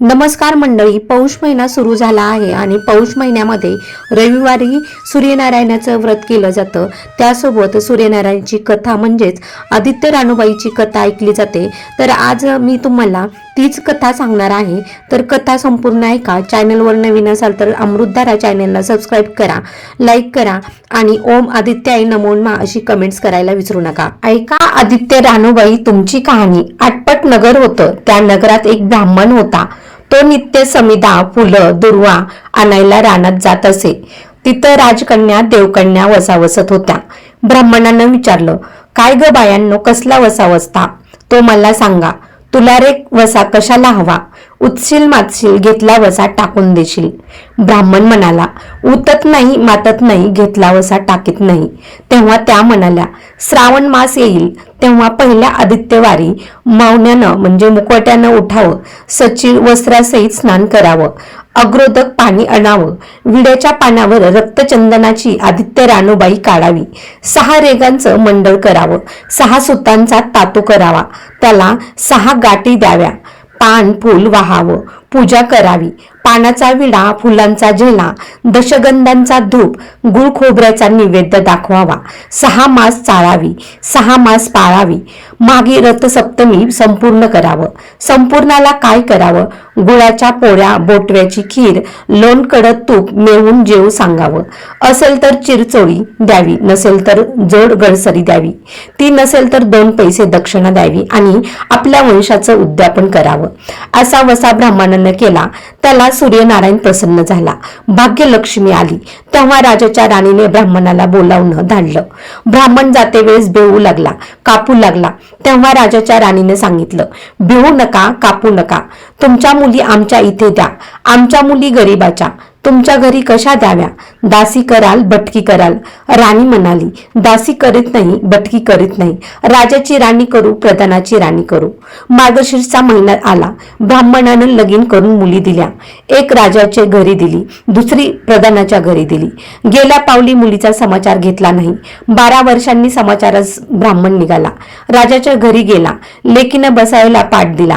नमस्कार मंडळी पौष महिना सुरू झाला आहे आणि पौष महिन्यामध्ये रविवारी सूर्यनारायणाचं व्रत केलं जातं. त्यासोबत सूर्यनारायणची कथा म्हणजेच आदित्य रानूबाईची कथा ऐकली जाते. तर आज मी तुम्हाला तीच कथा सांगणार आहे. तर कथा संपूर्ण ऐका. चॅनलवर नवीन असाल तर अमृतधारा चॅनलला सबस्क्राईब करा लाईक करा आणि ओम आदित्याय नमोन्मा अशी कमेंट्स करायला विसरू नका. ऐका आदित्य रानूबाई तुमची कहाणी आटपट नगर होतं. त्या नगरात एक ब्राह्मण होता. तो नित्य समिधा फुलं दुर्वा आणायला रानात जात असे. तिथं राजकन्या देवकन्या वसावसत होत्या. ब्राह्मणानं विचारलं काय ग बायांनो कसला वसावसता तो मला सांगा. तुला रे वसा कशाला हवा? उतशील मातशील घेतला वसा टाकून देशील. ब्राह्मण म्हणाला उतत नाही मातत नाही घेतला वसा टाकीत नाही. तेव्हा त्या म्हणाल्या श्रावण मास येईल. तेव्हा पहिल्या आदित्यवारी मावण्यानं म्हणजे मुकवट्यानं उठावं सचिव वस्त्रासहित स्नान करावं अग्रोदक पाणी आणावं विड्याच्या पानावर रक्तचंदनाची आदित्य रानोबाई काढावी सहा रेगांचं मंडळ करावं सहा सुतांचा तातू करावा त्याला सहा गाठी द्याव्या पान फूल वाहावं. पूजा करावी. पानाचा विडा फुलांचा झेला दशगंधांचा धूप गुळ खोबऱ्याचा निवेद्य दाखवावा. सहा मास चाळावी. सहा मास पाळावी. मागे रथसप्तमी संपूर्ण करावं. संपूर्णाला काय करावं? गुळाच्या पोळ्या बोटव्याची खीर लोणकडं तूप मिळवून जेव सांगावं. असेल तर चिरचोळी द्यावी नसेल तर जोड गडसरी द्यावी. ती नसेल तर दोन पैसे दक्षिणा द्यावी आणि आपल्या वंशाचं उद्यापन करावं. असा वसा ब्राह्मणानं केला त्याला सूर्यनारायण प्रसन्न झाला. भाग्यलक्ष्मी आली. तेव्हा राजाच्या राणीने ब्राह्मणाला बोलावणं धाडलं. ब्राह्मण जाते वेळेस बेवू लागला कापू लागला. तेव्हा राजाच्या राणीने सांगितलं भिवू नका कापू नका. तुमच्या मुली आमच्या इथे द्या. आमच्या मुली गरीबाच्या. तुमच्या घरी कशा द्याव्या? दासी कराल बटकी कराल. राणी म्हणाली दासी करीत नाही बटकी करीत नाही. राजाची राणी करू प्रधानाची राणी करू. मार्गशीर्षचा महिना आला. ब्राह्मणानं लगीन करून मुली दिल्या. एक राजाच्या घरी दिली दुसरी प्रधानाच्या घरी दिली. गेल्या पावली मुलीचा समाचार घेतला नाही. बारा वर्षांनी समाचारच ब्राह्मण निघाला. राजाच्या घरी गेला. लेकीनं बसायला पाठ दिला.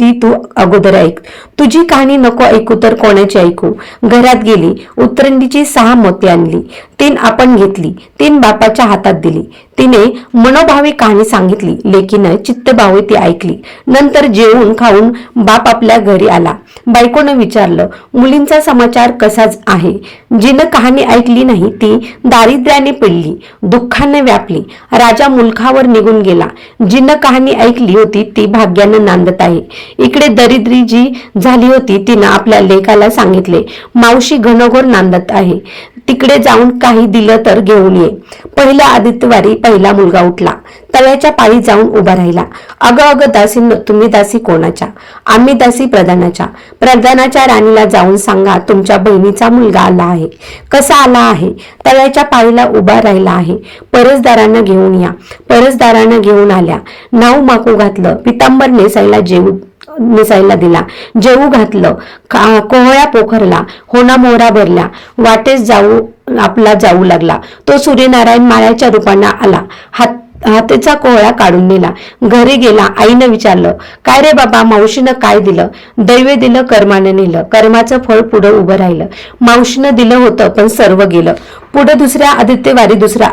ती तू अगोदर ऐक. तुझी कहाणी नको ऐकू तर कोणाची ऐकू? घरात गेली उतरंडीची सहा मोती आणली. तीन आपण घेतली तीन बापाच्या हातात दिली. तिने मनोभावी कहाणी सांगितली लेकीनं चित्तभावे ती ऐकली. नंतर जेवून खाऊन बाप आपल्या घरी आला. बायकोनं विचारलं मुलींचा समाचार कसाच आहे? जिनं कहाणी ऐकली नाही ती दारिद्र्याने पिळली दुःखाने व्यापली. राजा मुलखावर निघून गेला. जिनं कहाणी ऐकली होती ती भाग्यानं नांदत आहे. इकडे दरिद्री जी झाली होती तिनं आपल्या लेखाला सांगितले मावशी घनघोर नांदत आहे. तिकडे जाऊन काही दिलं तर घेऊन ये. पहिल्या आदित्यवारी पहिला मुलगा उठला. तळ्याच्या पायी जाऊन उभा राहिला. अगं अगं दासी तुम्ही दासी कोणाच्या? आम्ही दासी प्रधानाच्या. प्रधानाच्या राणीला जाऊन सांगा तुमच्या बहिणीचा मुलगा आला आहे. कसा आला आहे? तळ्याच्या पायीला उभा राहिला आहे. परसदारांना घेऊन या. परसदारांना घेऊन आल्या. नाव माकू घातलं. पितांबर नेसायला जेवू नेसायला दिला. जेवू घातलं. कोहळ्या पोखरला. होना मोहरा भरल्या. वाटेस जाऊ आपला जाऊ लागला. तो सूर्यनारायण माळ्याच्या रूपाने आला. हात हातेचा कोहळा काढून नेला. घरी गेला. आईनं विचारलं काय रे बाबा मावशीनं काय दिलं? दैवे दिलं कर्मानं नेलं. कर्माचं फळ पुढं उभं राहिलं. मावशीनं दिलं होतं पण सर्व गेलं. पुढे दुसऱ्या आदित्यवारी दुसरा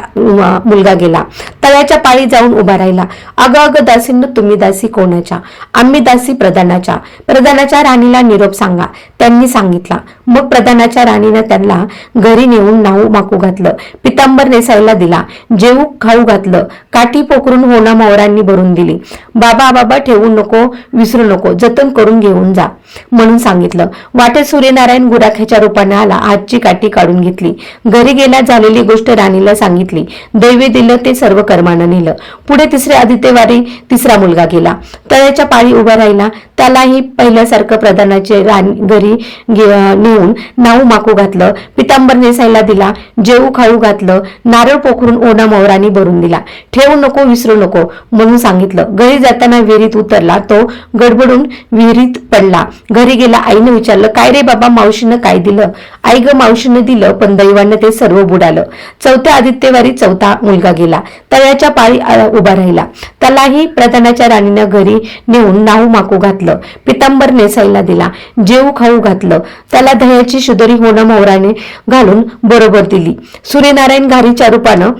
मुलगा गेला. तळ्याच्या पाळी जाऊन उभा राहिला. अगं अगं दासींनो तुम्ही दासी कोणाच्या? आम्ही दासी प्रधानाच्या. प्रधानाच्या राणीला निरोप सांगा. त्यांनी सांगितला. मग प्रधानाच्या राणीनं त्यांना घरी नेऊन नाऊ माकू घातलं. पितांबर नेसायला दिला. जेवू खाऊ घातलं. काठी पोखरून होना मोहरांनी भरून दिली. बाबा बाबा ठेवू नको विसरू नको. जतन करून घेऊन जा. म्हणून सांगितलं. वाटेत सूर्यनारायण गुराख्याच्या रूपाने आला. आजची काठी काढून घेतली. घरी गेला झालेली गोष्ट राणीला सांगितली. दैवे दिलं ते सर्व कर्मानं नेलं. पुढे तिसरे आदित्यवारी तिसरा मुलगा गेला. तळ्याच्या पाळी उभा राहिला. त्यालाही पहिल्यासारखं प्रधानाचे घरी नेऊन नाऊ माकू घातलं. पितांबर नेसायला दिला. जेऊ खाऊ घातलं. नारळ पोखरून ओढा मोहरानी भरून दिला. ठेवू नको विसरू नको म्हणून सांगितलं. घरी जाताना विहिरीत उतरला. तो गडबडून विहिरीत पडला. घरी गेला. आईने विचारलं काय रे बाबा मावशीनं काय दिलं? आई ग मावशीनं दिलं पण दैवानं ते सर्व बुडालं चौथ्या आदित्यवारी चौथा मुलगा गेला. तळ्याच्या पाळी उभा राहिला. त्यालाही प्रधानाच्या राणीनं घरी नेऊन नाहू माकू घातलं. पितांबर नेसायला दिला. जेऊ खाऊ घातलं. त्याला दह्याची शुदरी होणं मोहराने घालून बरोबर दिली. सूर्यनारायण घारीच्या रूपानं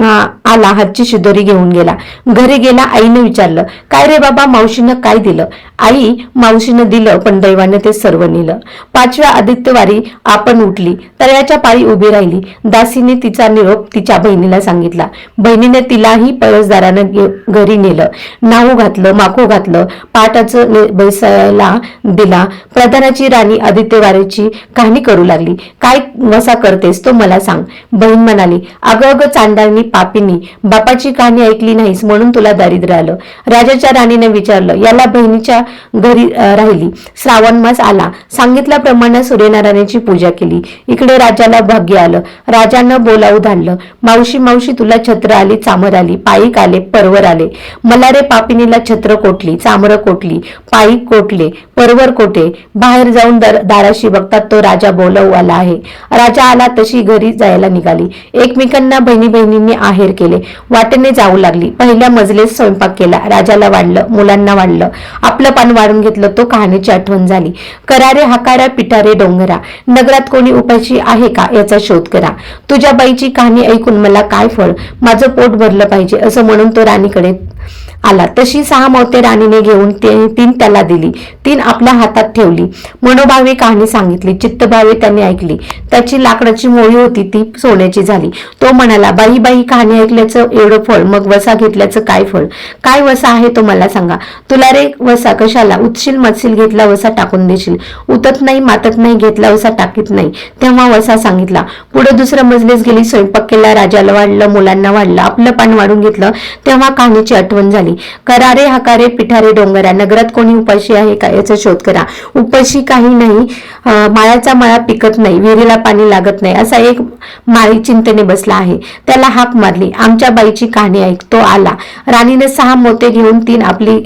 आला हातची शिदोरी घेऊन गेला. घरी गेला आईने विचारलं काय रे बाबा मावशीनं काय दिलं? आई मावशीनं दिलं पण दैवानं ते सर्व नेलं. पाचव्या आदित्यवारी आपण उठली. तळ्याच्या पाळी उभी राहिली. दासीने तिचा निरोप तिच्या बहिणीला सांगितला. बहिणीने तिलाही परसदारानं घरी नेलं. नाहू घातलं माखू घातलं पाटाचं बैसायला दिला. प्रधानाची राणी आदित्यवारीची कहाणी करू लागली. काय वसा करतेस तो मला सांग. बहीण म्हणाली अगं अगं चांडाळणी पापिनी बापाची कहाणी ऐकली नाहीस म्हणून तुला दारिद्र्य आलं. राजाच्या राणीने विचारलं याला बहिणीच्या घरी राहिली. श्रावण मास आला. सांगितल्याप्रमाणे सूर्यनारायणाची पूजा केली. इकडे राजाला भाग्य आलं. राजानं बोलावू धाडलं. मावशी मावशी तुला छत्र आली चामर आली. पायीक आले परवर आले. मला रे पापिनीला छत्र कोटली चामर कोटली पायीक कोटले परवर कोटे बाहेर जाऊन दाराशी बघतात तो राजा बोलावू आला आहे. राजा आला तशी घरी जायला निघाली. एकमेकांना बहिणी बहिणी बहिणींनी आहेर केले. वाटेने जाऊ लागली. पहिल्या मजलेत स्वयंपाक केला. राजाला वाढलं. मुलांना वाढलं. आपलं पान वाढून घेतलं. तो कहाणीची आठवण झाली. करारे हकारा पिटारे डोंगरा. नगरात कोणी उपाशी आहे का याचा शोध करा. तुझ्या बाईची कहाणी ऐकून मला काय फळ? माझं पोट भरलं पाहिजे असं म्हणून तो राणीकडे आला. तशी सहा मोते राणीने घेऊन तीन त्याला दिली. तीन आपल्या हातात ठेवली. मनोभावे कहाणी सांगितली. चित्तभावे त्याने ऐकली. त्याची लाकडाची मोळी होती ती सोन्याची झाली. तो म्हणाला बाई बाई कहाणी ऐकल्याचं एवढं फळ मग वसा घेतल्याचं काय फळ? काय वसा आहे तो मला सांगा. तुला रे वसा कशाला? उतशील मत्शील घेतला वसा टाकून देशील. उतत नाही मातत नाही घेतला वसा टाकीत नाही. तेव्हा वसा सांगितला पुढे दुसरं मजलीस गेली स्वयंपाक केला राजाला वाढलं मुलांना वाढलं आपलं पान वाढून घेतलं. तेव्हा कहाणीची आठवण झाली. करारे हकारे पिठारे डोंगरा नगरात कोणी उपाशी आहे का याचा शोध करा. उपाशी काही नाही. माळ्याचा माळा पिकत नाही. विहिरीला पाणी लागत नाही. असा एक माळी चिंतेने बसला आहे. त्याला हाक मारली. आमच्या बाईची कहाणी ऐक. तो आला. राणीने सहा मोते घेऊन तीन आपली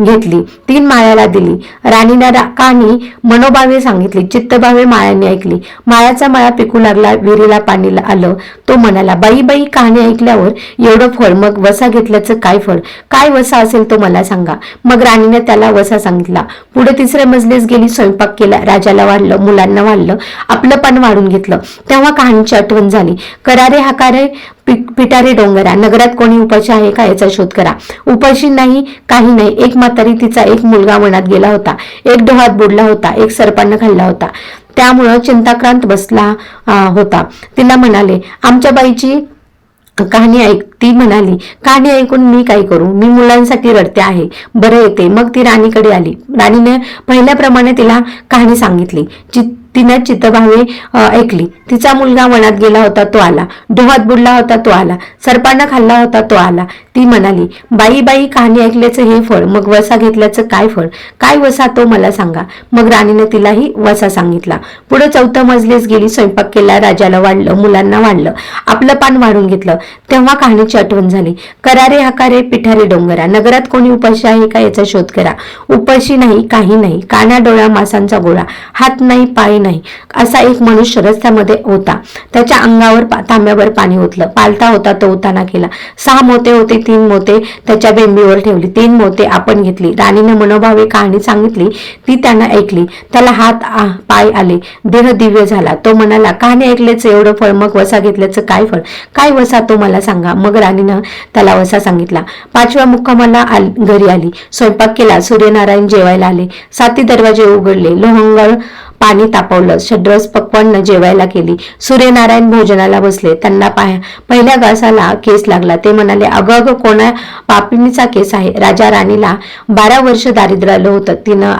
घेतली. तीन माळ्याला दिली. राणीने कहाणी मनोभावे सांगितली. चित्तभावे माळ्याने ऐकली. माळ्याचा माळा पिकू लागला. विहिरीला पाणी आलं. तो म्हणाला बाई बाई कहाणी ऐकल्यावर एवढं फळ मग वसा घेतल्याचं काय फळ? काय वसा असेल तो मला सांगा. मग राणीने त्याला वसा सांगितला. पुढे तिसऱ्या मजलीस गेली स्वयंपाक केला. राजाला वाढलं मुलांना वाढलं आपलं पण वाढून घेतलं. तेव्हा कहाणीची आठवण झाली. करारे हकारे पिटारे डोंगरा. नगरात कोणी उपाशी आहे का याचा शोध करा. उपाशी नाही काही नाही. एक म्हातारी तिचा एक मुलगा मनात गेला होता. एक डोहात बुडला होता. एक सरपानं खाल्ला होता. त्यामुळं चिंताक्रांत बसला होता. तिला म्हणाले आमच्या बाईची कहाणी ऐक ती म्हणाली कहाणी ऐकून मी काय करू? मी मुलांसाठी रडते आहे. बरं येते. मग ती राणीकडे आली. राणीने पहिल्याप्रमाणे तिला कहाणी सांगितली. चि तिने चित्तभावे ऐकली. तिचा मुलगा वनात गेला होता तो आला. डोहात बुडला होता तो आला. सर्पानं खाल्ला होता तो आला. ती म्हणाली बाई बाई कहाणी ऐकल्याचं हे फळ मग वसा घेतल्याचं काय फळ? काय वसा तो मला सांगा. मग राणीने तिलाही वसा सांगितला. पुढे चौथं मजलीस गेली स्वयंपाक केला राजाला वाढलं मुलांना वाढलं आपलं पान वाढून घेतलं. तेव्हा कहाणीची आठवण झाली. करारे हकारे पिठारे डोंगरा. नगरात कोणी उपाशी आहे का याचा शोध करा. उपाशी नाही काही नाही. काना डोळा मासांचा गोळा. हात नाही पाय नाही. असा एक मनुष्य रस्त्यामध्ये होता. त्याच्या अंगावर पा- तांब्यावर पाणी ओतलं. पालता होता तो उताना केला. सहा मोते होते तीन मोते त्याच्या बेंबीवर ठेवली. तीन मोते आपण घेतली. राणीने मनोभावे कहाणी सांगितली ती त्यांना ऐकली. त्याला हात पाय आले. देह दिव्य झाला. तो म्हणाला कहाणी ऐकल्याचं एवढं फळ मग वसा घेतल्याचं काय फळ? काय वसा तो मला सांगा. मग राणीनं त्याला वसा सांगितला. पाचव्या मुक्कामाला घरी आली. स्वयंपाक केला. सूर्यनारायण जेवायला आले. साती दरवाजे उघडले. लोहंगळ पाणी तापवलं. षड्रस पक्वान्न जेवायला केली सूर्यनारायण भोजनाला बसले. त्यांना पहिल्या गासाला केस लागला. ते म्हणाले अगं अगं कोणा पापिणीचा केस आहे. राजा राणीला बारा वर्ष दारिद्र्य आलं होतं. तिनं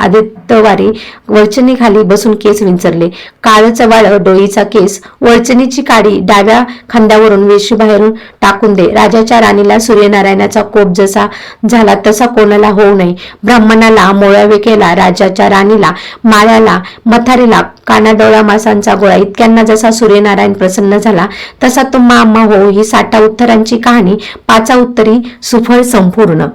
आदित्यवारी वळचणीखाली बसून केस विंचरले. काळचं वाळ डोईचा केस वळचणीची काडी डाव्या खांद्यावरून वेशी बाहेरून टाकून दे. राजाच्या राणीला सूर्यनारायणाचा कोप जसा झाला तसा कोणाला होऊ नये. ब्राह्मणाला मोळ्यावेकेला राजाच्या राणीला माळ्याला मथारीला कानाडोळा मासांचा गोळा. इतक्यांना जसा सूर्यनारायण प्रसन्न झाला तसा तो मा हो ही साठा उत्तरांची कहाणी पाचा उत्तरी सुफळ संपूर्ण.